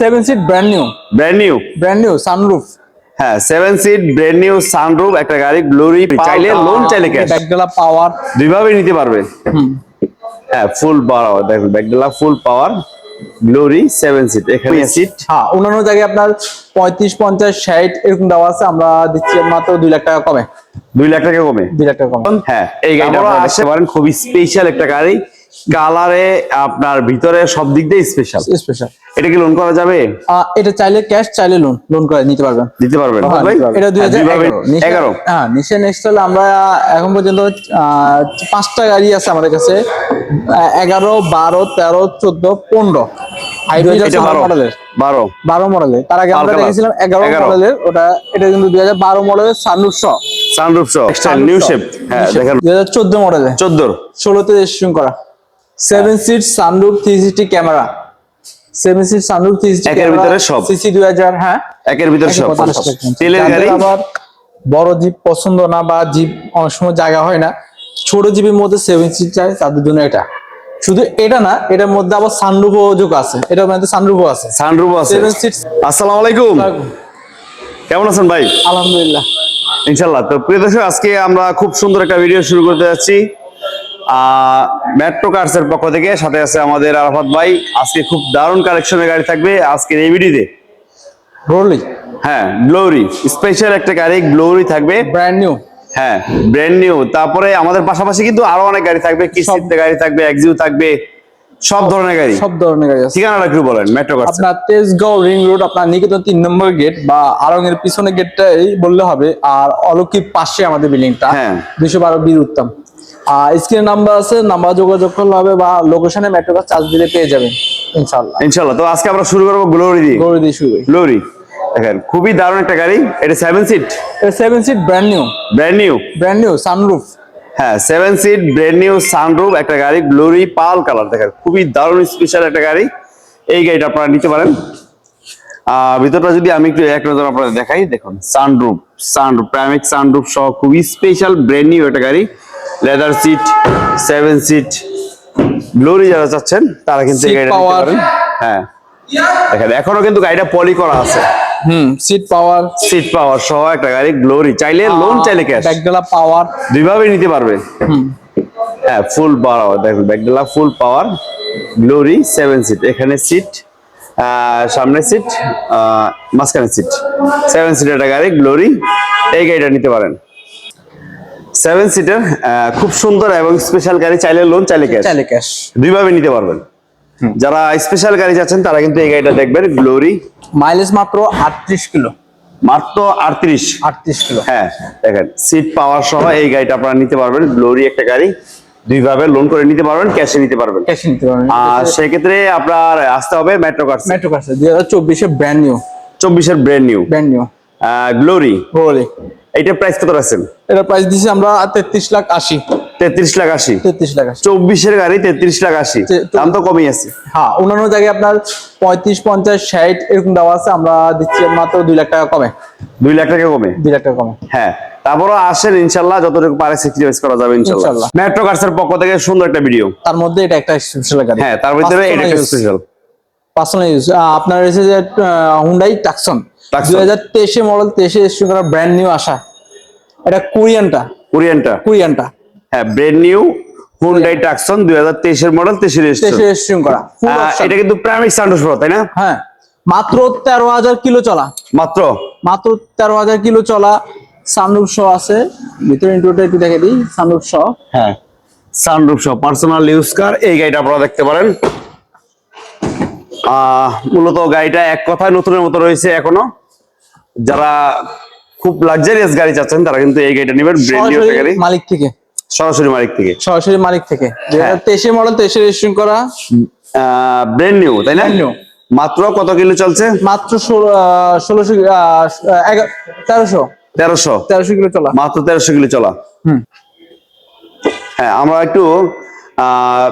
Seven seat brand new brand new brand new sunroof হ্যাঁ seven seat brand new sunroof একটা গাড়ি glory চাইলে loan চাইলে cash ব্যাকডালা পাওয়ার দুইভাবে নিতে পারবে। হ্যাঁ ফুল পাওয়ার দেখুন ব্যাকডালা full power Glory seven seat এখানে সিট হ্যাঁ অন্যান্য জায়গায় আপনার পঁয়ত্রিশ পঞ্চাশ ষাট এরকম দেওয়া আছে আমরা দিচ্ছি মাত্র দুই লাখ টাকা কমে। দুই লাখ টাকা কমে। দুই লাখ টাকা কমে। হ্যাঁ এই গাড়িটা আসতে পারেন খুবই স্পেশাল একটা গাড়ি। কালারে আপনার ভিতরে সব দিক দিয়ে স্পেশাল স্পেশাল এটা কি লোন করা যাবে? এটা চাইলে ক্যাশ চাইলে লোন লোন করে নিতে পারবেন। দিতে পারবেন। হ্যাঁ, পারবেন। এটা দুই হাজার হ্যাঁ নিশে নেক্সট হলে আমরা এখন পর্যন্ত পাঁচটা গাড়ি আছে আমাদের কাছে। এগারো বারো তেরো চোদ্দ পনেরো। বারো। মডেলের বারো। মডেলের তার আগে আমরা দেখেছিলাম এগারো। মডেলের ওটা এটা কিন্তু দুই হাজার বারো মডেলের সানরুফ সহ। সানরুফ সহ। নিউ শেপ হ্যাঁ দুই হাজার চোদ্দ মডেলের চোদ্দোর। ষোলোতে রেজিস্ট্রেশন করা। Seven seat sunroof three sixty camera seven seat sunroof three sixty একের ভিতরে সব। সিসি দুই হাজার হ্যাঁ? একের ভিতরে সব। তেলের গাড়ি? আবার বড় জিপ পছন্দ না বা জিপ অনেক সময় জায়গা হয় না ছোট জিপের মধ্যে সেভেন সিট চাই তাদের জন্য এটা। শুধু এটা না এটার মধ্যে আবার সানরুফও যোগ আছে। এটার মধ্যে সানরুফও আছে। সানরুফ আছে। সেভেন সিট আসসালামু আলাইকুম। কেমন আছেন ভাই? আলহামদুলিল্লাহ। ইনশাল্লাহ তো প্রিয় দর্শক আজকে আমরা খুব সুন্দর একটা ভিডিও শুরু করতে যাচ্ছি। মেট্রো কার্স এর পক্ষ থেকে সাথে আছে আমাদের আরাফাত ভাই। আজকে খুব দারুণ কালেকশনের গাড়ি থাকবে আজকের এই ভিডিওতে রোলি হ্যাঁ গ্লোরি স্পেশাল একটা গাড়ি গ্লোরি থাকবে। ব্র্যান্ড নিউ হ্যাঁ ব্র্যান্ড নিউ তারপরে আমাদের পাশাপাশি কিন্তু আরও অনেক গাড়ি থাকবে কিস্তিতে গাড়ি থাকবে এক্সিউ থাকবে সব ধরনের গাড়ি। সব ধরনের গাড়ি আছে। ঠিকানাটা একটু বলেন মেট্রো কার্স আপনার তেজগাঁও রিং রোড আপনার নিকেতন তিন নম্বর গেট বা আরঙের পিছনে গেটটাই বললে হবে আর অলৌকিক পাশে আমাদের বিল্ডিংটা হ্যাঁ। দুইশো বারো বীর উত্তম। আর স্ক্রিনে নাম্বার আছে নাম্বার যোগাযোগ করলে হবে বা লোকেশনে মেট্রো বাস চার্জ দিলে পেয়ে যাবেন ইনশাল্লাহ ইনশাল্লাহ তো আজকে আমরা শুরু করব গ্লোরি দিয়ে। গৌরী দিয়ে শুরু গ্লোরি দেখেন খুবই দারুণ একটা গাড়ি এটা সেভেন সিট এটা seven seat brand new brand new brand new sunroof হ্যাঁ seven seat brand new sunroof একটা গাড়ি গ্লোরি পাল কালার দেখেন খুবই দারুণ স্পেশাল একটা গাড়ি। এই গাড়িটা আপনারা নিতে পারেন। আহ ভিতরটা যদি আমি একটু এক নজর আপনাদের দেখাই দেখুন সানরুফ সানরুফ প্রাইমিক সানরুফ সহ খুবই স্পেশাল ব্র্যান্ড নিউ একটা গাড়ি। Leather seat seven seat Glory যারা চাচ্ছেন তারা কিন্তু এই গাড়িটা নিতে পারেন। হ্যাঁ। দেখেন এখনও কিন্তু গাড়িটা পলি করা আছে। হুম সিট পাওয়ার সিট পাওয়ার সহ একটা গাড়ি গ্লোরি চাইলে লোন চাইলে ক্যাশ ব্যাকডালা পাওয়ার দুইভাবে নিতে পারবে। হুম। হ্যাঁ ফুল পাওয়ার দেখুন ব্যাকডালা full power Glory seven seat এখানে সিট সামনে সিট মাঝখানে সিট সেভেন সিটের একটা গাড়ি গ্লোরি এই গাড়িটা নিতে পারেন। সেভেন সিটের খুব সুন্দর এবং স্পেশাল গাড়ি চাইলে লোন চাইলে ক্যাশ চাইলে ক্যাশ দুইভাবে নিতে পারবেন। যারা স্পেশাল গাড়ি যাচ্ছেন তারা কিন্তু এই গাড়িটা দেখবেন গ্লোরি মাইলেজ মাত্র আটত্রিশ কিলো। মাত্র আটত্রিশ। আটত্রিশ কিলো। হ্যাঁ দেখেন সিট পাওয়ার সহ এই গাড়িটা আপনারা নিতে পারবেন গ্লোরি একটা গাড়ি। দুইভাবে লোন করে নিতে পারবেন ক্যাশে নিতে পারবেন। ক্যাশে নিতে পারবেন। আর সেক্ষেত্রে আপনার আসতে হবে মেট্রো কার্স মেট্রো কার্স দুই হাজার চব্বিশে ব্র্যান্ড নিউ চব্বিশের brand new brand new Glory রোলি এইটার প্রাইস কত রাখছেন? এটা প্রাইস দিছি আমরা তেত্রিশ লাখ আশি। তেত্রিশ লাখ আশি। তেত্রিশ লাখ আশি। চব্বিশের গাড়ি তেত্রিশ লাখ আশি। তে- দাম তো কমই আছে। হ্যাঁ অন্যান্য জায়গায় আপনার পঁয়ত্রিশ পঞ্চাশ ষাট এরকম দেওয়া আছে আমরা দিচ্ছি মাত্র দুই লাখ টাকা কমে। দুই লাখ টাকা কমে? দুই লাখ টাকা কমে। হ্যাঁ তারপরও আসেন ইনশাল্লাহ যতটুকু পারে স্যাক্রিফাইস করা যাবে ইনশাল্লাহ। মেট্রো কার্সের পক্ষ থেকে সুন্দর একটা ভিডিও তার মধ্যে এটা একটা স্পেশাল গাড়ি। হ্যাঁ তার ভিতরে এটা একটা স্পেশাল পার্সোনাল ইউজ আপনার রয়েছে যে হুন্ডাই টাকসন Tucson। দুই হাজার তেইশে মডেল তেইশে রেজিস্ট্রেশন করা ব্র্যান্ড নিউ আসা। এটা কোরিয়ানটা। কোরিয়ানটা। কোরিয়ানটা। হ্যাঁ ব্র্যান্ড নিউ হুন্ডাই টাকসন দুই হাজার তেইশের মডেল তেইশে রেজিস্ট্রেশন করা। এটা কিন্তু প্রাইমিক সান্ডোস তাই না? হ্যাঁ। মাত্র তেরো হাজার কিলো চলা। মাত্র? মাত্র তেরো হাজার কিলো চলা সানরুফ শো আছে। ভিতরে ইন্টুটা একটু দেখে দিই সানরুফ শো হ্যাঁ সানরুফ সহ পার্সোনাল ইউজ কার এই গাড়িটা আপনারা দেখতে পারেন। আহ, মূলত গাড়িটা এক কথায় নতুনের মতো রয়েছে এখনও। যারা খুব লাক্সারিয়াস গাড়ি চাচ্ছেন তারা কিন্তু এই গাড়িটা নেবেন ব্র্যান্ড নিউ গাড়ি। মালিক থেকে। সরাসরি মালিক থেকে। সরাসরি মালিক থেকে। দুই হ্যাঁ। হাজার তেইশে মডেল তেইশে রেজিস্ট্রেশন করা। ব্র্যান্ড নিউ তাই না? মাত্র কত কিলো চলছে? মাত্র ষোলো আহ, ষোলোশো আহ, এগা- তেরোশো। তেরোশো। তেরোশো কিলো চলা। মাত্র তেরোশো কিলো চলা। হুম। হ্যাঁ আমরা একটু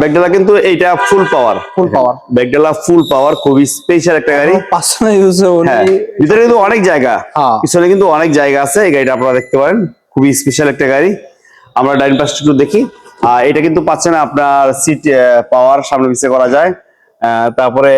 ব্যাগডালা কিন্তু এইটা ফুল পাওয়ার ফুল পাওয়ার ব্যাগডালা ফুল পাওয়ার খুবই স্পেশাল একটা গাড়ি। পার্সোনাল ইউজ হ্যাঁ ভিতরে কিন্তু অনেক জায়গা। হ্যাঁ। পিছনে কিন্তু অনেক জায়গা আছে এই গাড়িটা আপনারা দেখতে পারেন। খুবই স্পেশাল একটা গাড়ি। আমরা ডাইন পাশটা একটু দেখি। আর এটা কিন্তু পাচ্ছেন আপনার সিট পাওয়ার সামনে পিছিয়ে করা যায়। আহ, তারপরে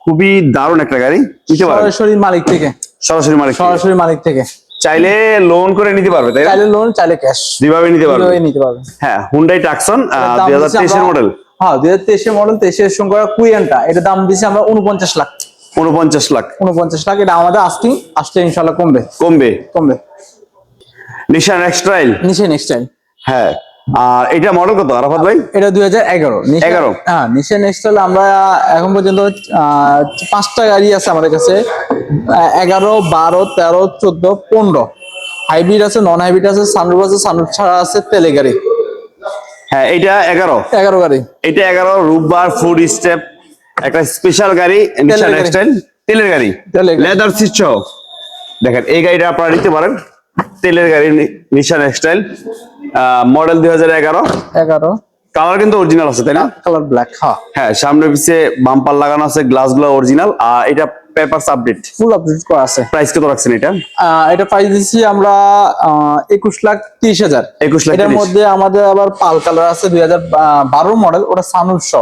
খুবই দারুণ একটা গাড়ি। সরাসরি মালিক থেকে। সরাসরি মালিক। সরাসরি মালিক থেকে। চাইলে লোন করে নিতে পারবে তাই চাইলে লোন চাইলে ক্যাশ যেভাবে নিতে পারবে। নিতে পারবে। হ্যাঁ হুন্ডাই টাকসন দুই হাজার তেইশের মডেল হ্যাঁ দুই হাজার তেইশের মডেল তেইশের সঙ্গে কুইয়েন্টা এটা দাম দিচ্ছি আমরা উনপঞ্চাশ লাখ। উনপঞ্চাশ লাখ। উনপঞ্চাশ লাখ এটা আমাদের আস্কিং আসতে ইনশাল্লাহ কমবে। কমবে। কমবে। নিশান এক্সট্রাইল নিশান নেক্সট টাইম হ্যাঁ। আর এটা মডেল কত আরাফাত ভাই? এটা দুই হাজার এগারো। 11 হ্যাঁ নিচে নেক্সট হলে আমরা এখন পর্যন্ত পাঁচটা গাড়ি আছে আমাদের কাছে। এগারো বারো তেরো চোদ্দ পনেরো। হাইব্রিড আছে নন হাইব্রিড আছে সানরুফ আছে সানরুফ ছাড়া আছে তেলে গাড়ি। হ্যাঁ এটা এগারো। এগারো গাড়ি। এটা এগারো রুববার ফুড স্টেপ একটা স্পেশাল গাড়ি নিশান গাড়ি। এক্সটাইল তেলের গাড়ি। লেদার সিট সহ। দেখেন এই গাড়িটা আপনারা নিতে পারেন। তেলের গাড়ি নি- নিশান এক্সটাইল মডেল দুই হাজার এগারো। এগারো। কালার কিন্তু অরিজিনাল আছে তাই না? কালার ব্ল্যাক হ্যাঁ। হ্যাঁ সামনে পিছে বাম্পার লাগানো আছে গ্লাসগুলো অরিজিনাল আর এটা পেপারস আপডেট ফুল আপডেট করা আছে। প্রাইস কত রাখছেন এটা? আহ, এটা প্রাইস দিচ্ছি আমরা একুশ লাখ তিরিশ হাজার। 21 লাখ এটার মধ্যে আমাদের আবার পাল কালার আছে দুই হাজার বারো মডেল ওটা সানুর শ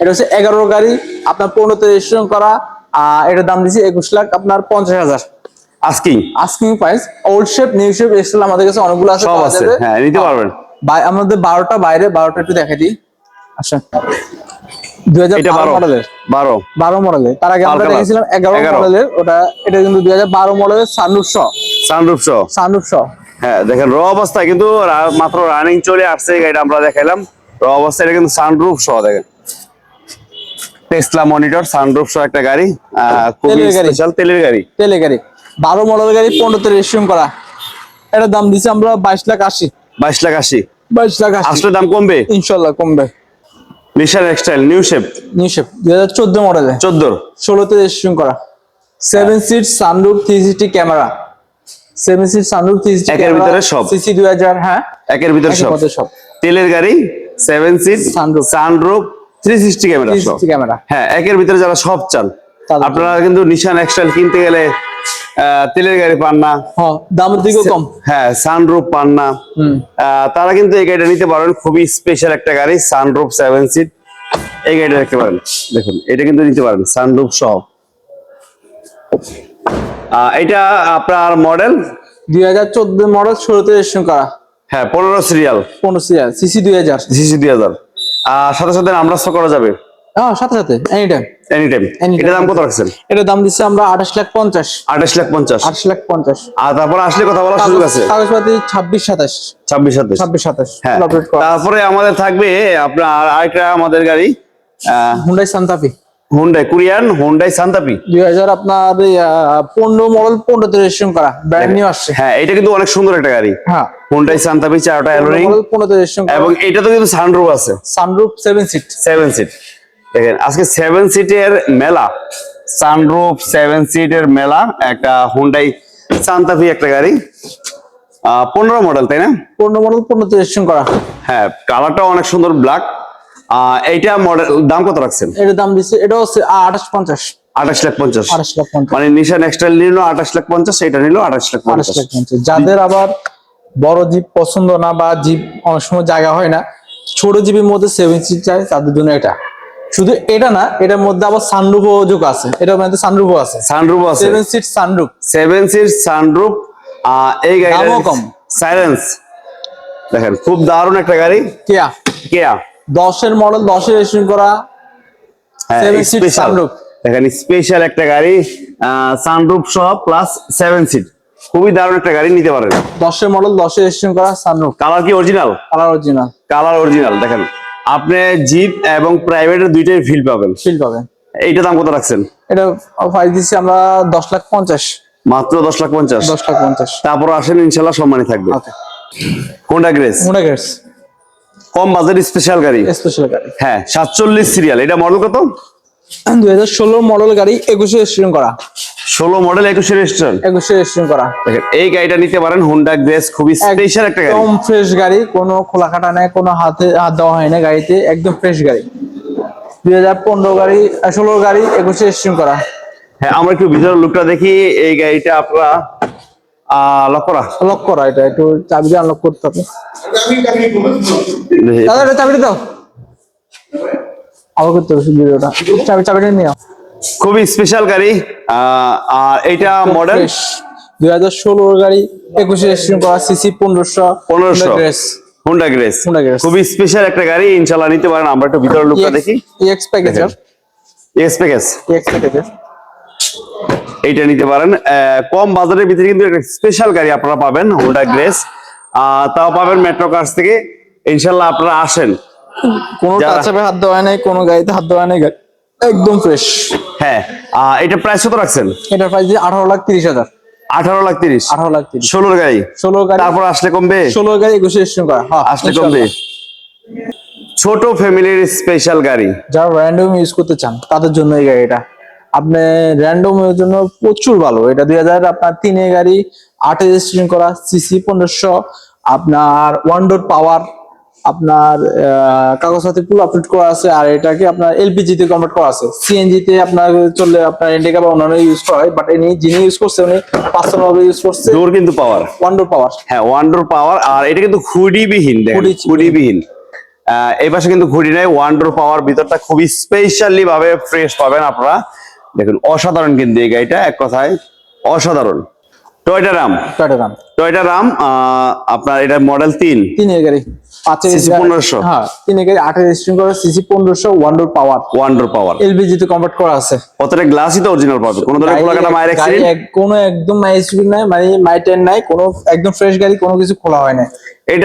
এটা হচ্ছে এগারো গাড়ি আপনার পনেরোতে রেজিস্ট্রেশন করা এটার দাম দিচ্ছি একুশ লাখ আপনার পঞ্চাশ হাজার। Asking asking price old shape new shape Excel আমাদের কাছে অনেকগুলো আছে সব আছে। হ্যাঁ নিতে পারবেন। আমাদের বারোটা বাইরে বারোটা একটু দেখে দিই। আচ্ছা। দুই হাজার বারো মডেলের বারো। বারো মডেলের তার আগে আমরা দেখেছিলাম এগারো 11 মডেলের ওটা এটা কিন্তু দুই হাজার বারো মডেলের শ সানরুফ সহ। সানুর শ হ্যাঁ দেখেন র অবস্থায় কিন্তু মাত্র রানিং চলে আসছে গাড়িটা আমরা দেখাইলাম। র অবস্থায় এটা কিন্তু সানরুফ সহ দেখেন। টেসলা মনিটর সানরুফ সহ একটা গাড়ি। খুবই তেলের গাড়ি। স্পেশাল তেলের গাড়ি। তেলে গাড়ি। বারো মডেল গাড়ি পনেরোতে রেজিস্ট্রেশন করা। এটার দাম দিচ্ছি আমরা বাইশ লাখ আশি। বাইশ লাখ আশি। বাইশ লাখ আশি। আসলে দাম কমবে? ইনশাল্লাহ কমবে। নিশান এক্সটাইল নিউ শেপ নিউশেপ দুই হাজার চোদ্দ মডেলে চোদ্দোর ষোলোতে রেজিস্ট্রেশন করা। Seven seat sunroof three sixty camera seven seat sunroof three sixty একের ভিতরে সব। সিসি দুই হাজার হ্যাঁ? একের ভিতর সব? সব। তেলের গাড়ি seven seat Sunroof। Sunroof three sixty camera camera হ্যাঁ একের ভিতরে যারা সব চান আপনারা কিন্তু নিশান এক্সটাইল কিনতে গেলে তেলের গাড়ি পান না হ্যাঁ দামের দিকেও কম। হ্যাঁ সানরুফ পান না তারা কিন্তু এই গাড়িটা নিতে পারেন খুবই স্পেশাল একটা গাড়ি সানরুফ সেভেন সিট এই গাড়িটা দেখতে পারেন। দেখুন এটা কিন্তু নিতে পারেন সানরুফ সহ। এটা আপনার মডেল দুই হাজার চোদ্দ মডেল ষোলোতে রেজিস্ট্রেশন করা। হ্যাঁ পনেরো সিরিয়াল পনেরো সিরিয়াল সিসি দুই হাজার। জিসি দুই হাজার। সাথে সাথে আমরাস্ত করা যাবে। হ্যাঁ সাথে সাথে any time any time Anytime. এটা দাম কত রাখছেন? এটার দাম দিচ্ছে আমরা আঠাশ লাখ পঞ্চাশ। আঠাশ লাখ পঞ্চাশ। আঠাশ লাখ পঞ্চাশ। আর তারপরে আসলে কথা বলার সুযোগ আছে। কাগজপাতি হ্যাঁ। তারপরে আমাদের থাকবে আপনার আরেকটা আমাদের গাড়ি Hyundai Santa Fe Hyundai Korean Hyundai Santa Fe দুই হাজার আপনার পনেরো মডেল পনেরোতে রেজিস্ট্রেশন করা। ব্র্যান্ড নিউ আসছে। হ্যাঁ এটা কিন্তু অনেক সুন্দর একটা গাড়ি। হ্যাঁ। হুন্ডাই সান্তাপি চারটা রেজিস্ট্রেশন এবং এটা তো কিন্তু সানরুফ আছে। Sunroof seven seat seven seat দেখেন আজকে সেভেন সিটের মেলা সানরুফ সেভেন সিটের মেলা একটা হুন্ডাই সান্তাফি একটা গাড়ি। পনেরো মডেল তাই না? পনেরো মডেল পনেরো রেজিস্ট্রেশন করা। হ্যাঁ কালারটাও অনেক সুন্দর ব্ল্যাক এইটা মডেল দাম কত রাখছেন? এটার দাম দিচ্ছে এটাও আঠাশ পঞ্চাশ। আঠাশ লাখ পঞ্চাশ। আঠাশ লাখ পঞ্চাশ। মানে নিশান এক্সটাইল নিল আঠাশ লাখ পঞ্চাশ এটা নিল আঠাশ লাখ পঞ্চাশ। যাদের আবার বড় জিপ পছন্দ না বা জিপ অনেক সময় জায়গা হয় না ছোট জিপের মধ্যে সেভেন সিট চাই তাদের জন্য এটা। শুধু এটা না এটার মধ্যে আবার সানরুফও যোগ আছে। এটার মধ্যে সানরুফও আছে। সানরুফ আছে। Seven seat sunroof seven seat sunroof এই দামও কম। সাইলেন্স দেখেন খুব দারুণ একটা গাড়ি। কেয়া। কেয়া। দশের মডেল দশের রেজিস্ট্রেশন করা। হ্যাঁ Seven seat স্পেশাল sunroof। দেখেন স্পেশাল একটা গাড়ি সানরুফ সহ প্লাস সেভেন সিট খুবই দারুণ একটা গাড়ি নিতে পারেন। দশের মডেল দশের রেজিস্ট্রেশন করা সানরুফ কালার কি original colour original colour original দেখেন। আপনি জিপ এবং প্রাইভেটের দুইটাই ফিল পাবেন। ফিল পাবেন। এইটা দাম কত রাখছেন? এটা প্রাইস দিচ্ছি আমরা দশ লাখ পঞ্চাশ। মাত্র দশ লাখ পঞ্চাশ? দশ লাখ পঞ্চাশ। তারপর আসেন ইনশাল্লাহ সম্মানী থাকবে। কোনটা গ্রেস মুন্ডা গেটস কম বাজেট স্পেশাল গাড়ি। স্পেশাল গাড়ি। হ্যাঁ সাতচল্লিশ সিরিয়াল এটা মডেল কত? দুই হাজার ষোলো মডেল গাড়ি একুশে রেজিস্ট্রেশন করা। ষোলো মডেল একুশে রেস্টুরেন্ট একুশে রেজিস্ট্রেশন করা। দেখেন এই গাড়িটা নিতে পারেন হুন্ডা গ্রেস খুবই স্পেশাল একটা গাড়ি। একদম ফ্রেশ গাড়ি কোনো খোলা কাটা নাই কোনো হাতে হাত দেওয়া হয় না গাড়িতে একদম ফ্রেশ গাড়ি। দুই হাজার পনেরো গাড়ি ষোলো গাড়ি একুশে রেজিস্ট্রেশন করা। হ্যাঁ আমরা একটু ভিতরের লুকটা দেখি এই গাড়িটা আপনারা আহ লক করা? লক করা এটা একটু চাবি দিয়ে আনলক করতে হবে। দাদা চাবিটা দাও। আবার করতে হবে ভিডিওটা। চাবি চাবিটা নিয়ে খুবই স্পেশাল গাড়ি। আর এইটা মডেল দুই হাজার ষোলোর গাড়ি একুশে রেজিস্ট্রেশন করা সিসি পনেরোশো। পনেরোশো। Honda Grace Honda Grace। খুবই স্পেশাল একটা গাড়ি ইনশাল্লাহ নিতে পারেন। আমরা একটু ভিতরের লুকটা দেখি। এক্স প্যাকেজার এক্স প্যাকেজ এক্স প্যাকেজার এইটা নিতে পারেন। আহ, কম বাজারের ভিতরে কিন্তু একটা স্পেশাল গাড়ি আপনারা পাবেন হোন্ডা গ্রেস তাও পাবেন মেট্রো কার্স থেকে। ইনশাল্লাহ আপনারা আসেন। কোনো যারা- হাত দেওয়া নাই কোনো গাড়িতে হাত দেওয়া নাই গাড়ি একদম ফ্রেশ হ্যাঁ এটা প্রাইস কত রাখছেন? এটা প্রাইস আঠারো লাখ তিরিশ হাজার। আঠারো লাখ তিরিশ। আঠারো লাখ তিরিশ। ষোলোর গাড়ি? ষোলো গাড়ি। তারপর আসলে কমবে? ষোলো গাড়ি একুশে করা। হ্যাঁ আসলে কমবে? ছোট ফ্যামিলির স্পেশাল গাড়ি। যারা র্যান্ডম ইউজ করতে চান তাদের জন্য এই গাড়িটা। আপনি র্যান্ডম এর জন্য প্রচুর ভালো। এটা দুই হাজার আপনার তিনে গাড়ি আটে রেজিস্ট্রেশন করা সিসি পনেরোশো আপনার ওয়ান ডোর পাওয়ার আপনার আহ, কাগজপাতি পুরো আপডেট করা আছে আর এটাকে আপনার এলপিজি তে কনভার্ট করা আছে। সিএনজি তে আপনার চললে আপনার ইন্ডিকা বা অন্যান্য ইউজ করা হয় বাট ইনি যিনি ইউজ করছে উনি পাঁচশো ভাবে ইউজ করছে। ডোর কিন্তু পাওয়ার ওয়ান্ডোর পাওয়ার হ্যাঁ ওয়ান্ডার পাওয়ার আর এটা কিন্তু। হুডিবিহীন আহ, এই পাশে কিন্তু ঘুড়ি নাই ওয়ান্ডার পাওয়ার ভিতরটা খুবই স্পেশালি ভাবে ফ্রেশ পাবেন আপনারা। দেখুন অসাধারণ কিন্তু এই গাড়িটা এক কথায় অসাধারণ। Toyota Raum Toyota Raum Toyota Raum আহ, আপনার এটা মডেল তিন। তিনের গাড়ি। পাঁচের CC 1500 তিনের গাড়ি আটে রেজিস্ট্রেশন করা সিসি পনেরোশো one power wonder power LPG তে কনভার্ট করা আছে। কতটা গ্লাসই তো অরিজিনাল পাবে। কোনো মায়ের একদম নাই মানে মাইটেন নাই কোনো একদম ফ্রেশ গাড়ি কোনো কিছু খোলা হয় না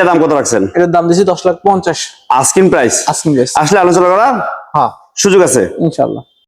দাম কত রাখছেন? এটার দাম দিয়েছি দশ লাখ পঞ্চাশ। আস্কিন প্রাইস আজকিং প্রাইস আসলে আলোচনা করা হ্যাঁ। সুযোগ আছে? ইনশাল্লাহ।